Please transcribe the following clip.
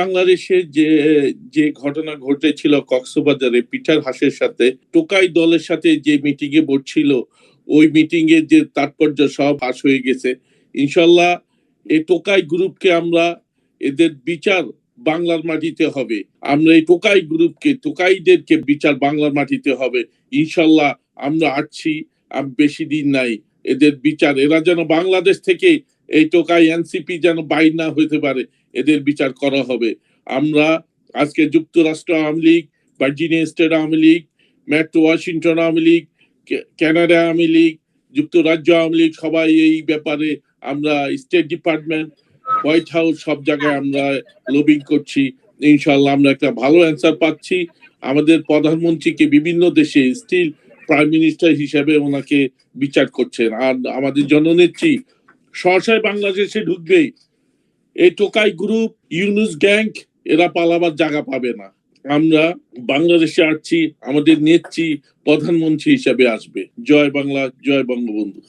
বাংলাদেশে যে যে ঘটনা ঘটেছিল কক্সবাজারে, পিঠার হাসের সাথে, টোকাই দলের সাথে যে মিটিং এ বসছিল, ওই মিটিং এর যে তাৎপর্য সব হাস হয়ে গেছে। ইনশাল্লাহ এই টোকাই গ্রুপকে আমরা এদের বিচার বাংলার মাটিতে হবে। আমরা এই টোকাই গ্রুপকে, টোকাইদেরকে বিচার বাংলার মাটিতে হবে। ইনশাল্লাহ আমরা আসছি বেশি দিন নাই। এদের বিচার, এরা যেন বাংলাদেশ থেকে এই টোকাই এনসিপি যেন বাইর না হতে পারে, এদের বিচার করা হবে। আমরা আজকে যুক্তরাষ্ট্র Awami League, Virginia state Awami League metro Washington Awami League কে- কানাডা আওয়ামী লীগ, যুক্তরাজ্য আওয়ামী লীগ, সবাই এই ব্যাপারে আমরা স্টেট ডিপার্টমেন্ট, হোয়াইট হাউস সব জায়গায় আমরা লবিং করছি। ইনশাল্লাহ আমরা একটা ভালো অ্যান্সার পাচ্ছি। আমাদের প্রধানমন্ত্রীকে বিভিন্ন দেশে স্টিল প্রাইম মিনিস্টার হিসেবে ওনাকে বিচার করছেন। আর আমাদের জননেত্রী সহসায় বাংলাদেশে ঢুকবে এই টোকাই গ্রুপ, ইউনুস গ্যাং, এরা পালাবার জায়গা পাবে না। আমরা বাংলাদেশে আসছি, আমাদের নেত্রী প্রধানমন্ত্রী হিসাবে আসবে। জয় বাংলা, জয় বঙ্গবন্ধু।